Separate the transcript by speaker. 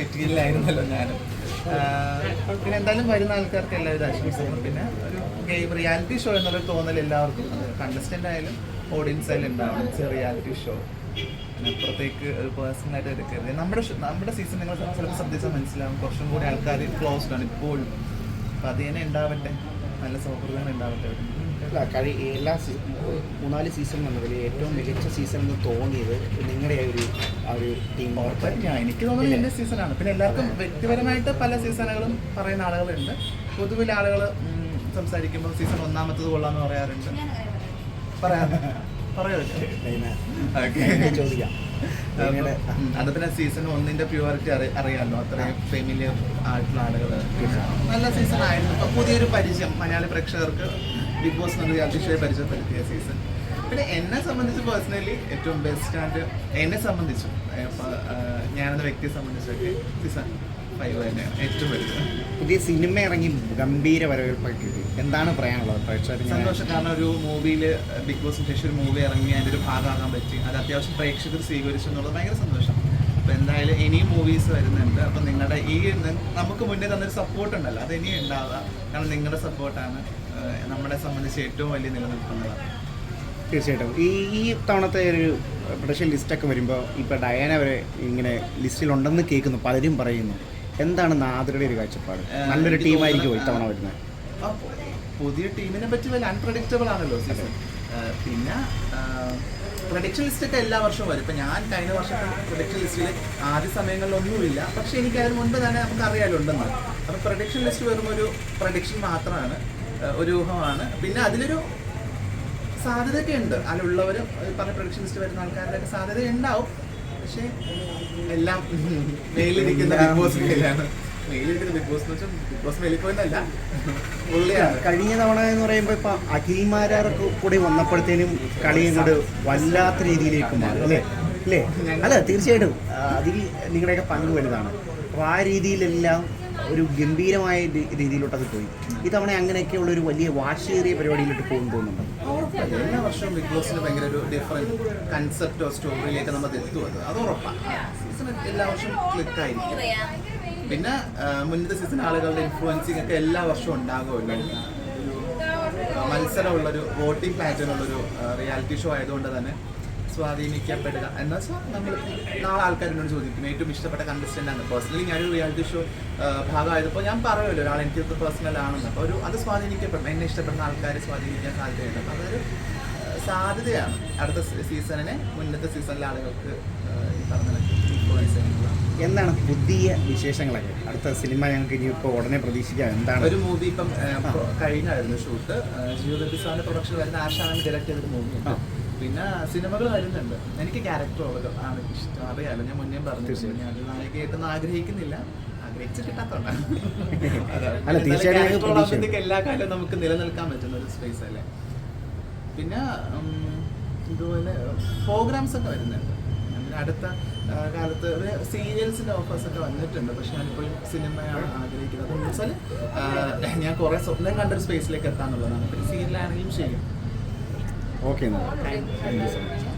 Speaker 1: മെറ്റീരിയലായിരുന്നല്ലോ ഞാനും. പിന്നെ എന്തായാലും വരുന്ന ആൾക്കാർക്ക് എല്ലാവരും ആശംസിക്കുന്നു പിന്നെ ഒരു ഗെയിം റിയാലിറ്റി ഷോ എന്നുള്ളൊരു തോന്നൽ എല്ലാവർക്കും കണ്ടസ്റ്റന്റ് ആയാലും ഓഡിയൻസ് ആയാലും ഉണ്ടാവണം. Reality show. അപ്പുറത്തേക്ക് ഒരു പേഴ്സണലായിട്ട് എടുക്കരുത്. നമ്മുടെ നമ്മുടെ സീസൺ നിങ്ങൾ ചിലപ്പോൾ ശ്രദ്ധിച്ചാൽ മനസ്സിലാവും. കുറച്ചും കൂടി ആൾക്കാർ ക്ലോസ്ഡ് ആണ് ഇപ്പോഴും. അപ്പം അത് തന്നെ ഉണ്ടാവട്ടെ. നല്ല സൗഹൃദങ്ങൾ ഉണ്ടാവട്ടെ
Speaker 2: അല്ല കഴി എല്ലാ സീ- മൂന്നാൽ സീസൺ വന്നതിൽ ഏറ്റവും മികച്ച സീസൺ എന്ന് തോന്നിയത് നിങ്ങളുടെ ഒരു ആ ഒരു ടീം
Speaker 1: ഞാൻ എനിക്ക് തോന്നുന്നത് എന്റെ സീസണാണ്. പിന്നെ എല്ലാവർക്കും വ്യക്തിപരമായിട്ട് പല സീസണുകളും പറയുന്ന ആളുകളുണ്ട്. പൊതുവിൽ ആളുകൾ സംസാരിക്കുമ്പോൾ സീസൺ ഒന്നാമത്തത് കൊള്ളാന്ന് പറയാറുണ്ട്. പറയാം. പറയാറില്ല
Speaker 2: ചോദിക്കാം.
Speaker 1: അത് പിന്നെ സീസൺ ഒന്നിന്റെ പ്യൂരിറ്റി അറി അറിയാമല്ലോ അത്രയും ഫെമിലിയർ ആയിട്ടുള്ള ആളുകൾ നല്ല സീസൺ ആയിരുന്നു. ഇപ്പൊ പുതിയൊരു പരിചയം. മലയാളി പ്രേക്ഷകർക്ക് ബിഗ് ബോസ് റിയാലിറ്റി ഷോയെ പരിചയപ്പെടുത്തിയ സീസൺ പിന്നെ എന്നെ സംബന്ധിച്ച് പേഴ്സണലി ഏറ്റവും ബെസ്റ്റ് ആൻഡ് എന്നെ സംബന്ധിച്ചു ഞാനെന്ന വ്യക്തിയെ സംബന്ധിച്ചൊക്കെ സീസൺ ഫൈവ് തന്നെയാണ് ഏറ്റവും വലുത്.
Speaker 2: പുതിയ സിനിമ ഇറങ്ങി ഗംഭീര വരവേൽപ്പൊക്കെ എന്താണ് പറയാനുള്ളത്? പ്രേക്ഷകർ
Speaker 1: സന്തോഷം. കാരണം ഒരു മൂവിയിൽ ബിഗ് ബോസിന് ശേഷം ഒരു മൂവി ഇറങ്ങി അതിന്റെ ഒരു ഭാഗമാകാൻ പറ്റി. അത് അത്യാവശ്യം പ്രേക്ഷകർ സ്വീകരിച്ചു എന്നുള്ളത് ഭയങ്കര സന്തോഷം. അപ്പോൾ എന്തായാലും ഇനിയും മൂവീസ് വരുന്നുണ്ട്. അപ്പം നിങ്ങളുടെ ഈ നമുക്ക് മുന്നേ തന്നൊരു സപ്പോർട്ട് ഉണ്ടല്ലോ. അത് ഇനിയും ഉണ്ടാവുക. കാരണം നിങ്ങളുടെ സപ്പോർട്ടാണ് നമ്മളെ സംബന്ധിച്ച് ഏറ്റവും വലിയ നിലനിൽക്കുന്നത്.
Speaker 2: തീർച്ചയായിട്ടും. ഈ ഈ തവണത്തെ ഒരു പ്രൊഡക്ഷൻ ലിസ്റ്റൊക്കെ വരുമ്പോൾ ഇപ്പോൾ ഡയാന വരെ ഇങ്ങനെ ലിസ്റ്റിലുണ്ടെന്ന് കേൾക്കുന്നു. പലരും പറയുന്നു. എന്താണ് നാദരുടെ ഒരു കാഴ്ചപ്പാട്? നല്ലൊരു ടീമായിരിക്കും ഇത്തവണ വരുന്നത്?
Speaker 1: പുതിയ ടീമിനെ പറ്റി വലിയ അൺപ്രഡിക്റ്റബിൾ ആണല്ലോ സീസൺ പിന്നെ പ്രൊഡിക്ഷൻ ലിസ്റ്റൊക്കെ എല്ലാ വർഷവും വരും. ഇപ്പൊ ഞാൻ കഴിഞ്ഞ വർഷത്തെ പ്രൊഡിക്ഷൻ ലിസ്റ്റിൽ ആദ്യ സമയങ്ങളിലൊന്നുമില്ല. പക്ഷെ എനിക്ക് അതിന് മുൻപ് തന്നെ നമുക്ക് അറിയാലോ ഉണ്ടെന്ന് അപ്പൊ പ്രൊഡിക്ഷൻ ലിസ്റ്റ് വെറും ഒരു പ്രൊഡിക്ഷൻ മാത്രമാണ് ഒരു ഊഹമാണ്. പിന്നെ അതിലൊരു സാധ്യതയൊക്കെ ഉണ്ട് അതിലുള്ളവർ പറഞ്ഞ പ്രൊഡിക്ഷൻ ലിസ്റ്റ് വരുന്ന ആൾക്കാരുടെ ഒക്കെ സാധ്യത ഉണ്ടാവും പക്ഷേ എല്ലാം മെയിലിരിക്കുന്ന ബിഗ് ബോസ് മേലാണ്
Speaker 2: കഴിഞ്ഞ തവണ എന്ന് പറയുമ്പോൾ ഇപ്പൊ അഖിൽമാരൊക്കെ കൂടി വന്നപ്പോഴത്തേനും കളി അങ്ങോട്ട് വല്ലാത്ത രീതിയിലേക്ക് മാറും അല്ലേ? അല്ലേ? അല്ല തീർച്ചയായിട്ടും. അതിൽ നിങ്ങളുടെയൊക്കെ പങ്ക് വലുതാണ്. അപ്പോൾ ആ രീതിയിലെല്ലാം ഒരു ഗംഭീരമായ രീതിയിലോട്ട് അത് പോയി. ഇത്തവണ അങ്ങനെയൊക്കെയുള്ള ഒരു വലിയ വാശിയേറിയ പരിപാടിയിലോട്ട് പോകും തോന്നുന്നുണ്ട്?
Speaker 1: എല്ലാ വർഷവും ബിഗ് ബോസിന് ഭയങ്കര ഒരു ഡിഫറെന്റ് കൺസെപ്റ്റോ സ്റ്റോറിയിലേക്ക് നമ്മൾ എത്തും അത്. അത് ഉറപ്പാണ് സീസൺ എല്ലാ വർഷവും ക്ലിക്ക് ആയിരിക്കും. പിന്നെ മുന്നത്തെ സീസൺ ആളുകളുടെ ഇൻഫ്ലുവൻസിങ് ഒക്കെ എല്ലാ വർഷവും ഉണ്ടാകുമല്ലോ. മത്സരമുള്ളൊരു വോട്ടിംഗ് പാറ്റേൺ ഉള്ളൊരു റിയാലിറ്റി ഷോ ആയതുകൊണ്ട് തന്നെ സ്വാധീനിക്കപ്പെടുക. എന്ന് നമ്മൾ നാളെ ആൾക്കാരോട് ചോദിക്കും ഏറ്റവും ഇഷ്ടപ്പെട്ട കണ്ടസ്റ്റന്റ് ആണ് പേഴ്സണലി ഞാനൊരു റിയാലിറ്റി ഷോ ഭാഗമായപ്പോൾ ഞാൻ പറയുമല്ലോ ഒരാൾ എനിക്ക് പേഴ്സണൽ ആണെന്ന്. അപ്പോൾ ഒരു അത് സ്വാധീനിക്കപ്പെടും. എന്നെ ഇഷ്ടപ്പെടുന്ന ആൾക്കാരെ സ്വാധീനിക്കാൻ സാധ്യതയുണ്ട്. അപ്പോൾ അതൊരു സാധ്യതയാണ്. അടുത്ത സീസണിനെ മുന്നത്തെ സീസണിലെ ആളുകൾക്ക്
Speaker 2: എന്താണ് പുതിയ വിശേഷങ്ങളൊക്കെ? അടുത്ത സിനിമ ഞങ്ങൾക്ക് ഇനി ഇപ്പോൾ ഉടനെ പ്രതീക്ഷിക്കാം. എന്താണ്?
Speaker 1: ഒരു മൂവി ഇപ്പം കഴിഞ്ഞായിരുന്നു ഷൂട്ട് ജിയോ ബെബിസാറിന്റെ പ്രൊഡക്ഷൻ വരുന്ന ആശാണ് ഡയറക്റ്റ് ചെയ്തൊരു
Speaker 2: മൂവി.
Speaker 1: പിന്നെ സിനിമകൾ വരുന്നുണ്ട്. എനിക്ക് ക്യാരക്ടറുകൾ ആണ് ഇഷ്ടം. അറിയാലോ ഞാൻ മുന്നേ പറഞ്ഞു. ഞാൻ നായികയായിട്ടൊന്നും ആഗ്രഹിക്കുന്നില്ല. ആഗ്രഹിച്ച് കിട്ടാത്തോണ്ടാണ്. എല്ലാ കാലവും നമുക്ക് നിലനിൽക്കാൻ പറ്റുന്ന ഒരു സ്പേസ് അല്ലേ? പിന്നെ ഇതുപോലെ പ്രോഗ്രാംസ് ഒക്കെ വരുന്നുണ്ട്. അങ്ങനെ അടുത്ത കാലത്ത് ഒരു സീരിയൽസിന്റെ ഓഫേഴ്സ് ഒക്കെ വന്നിട്ടുണ്ട്. പക്ഷെ ഞാനിപ്പോഴും സിനിമയാണ് ആഗ്രഹിക്കുന്നത്. എന്ന് വെച്ചാൽ ഞാൻ കുറേ സ്വപ്നം കണ്ടൊരു സ്പേസിലേക്ക് എത്താന്നുള്ളതാണ്. പിന്നെ സീരിയലാണെങ്കിലും ചെയ്യും
Speaker 2: ഓക്കെ എന്നാൽ താങ്ക് യു സോ മച്ച്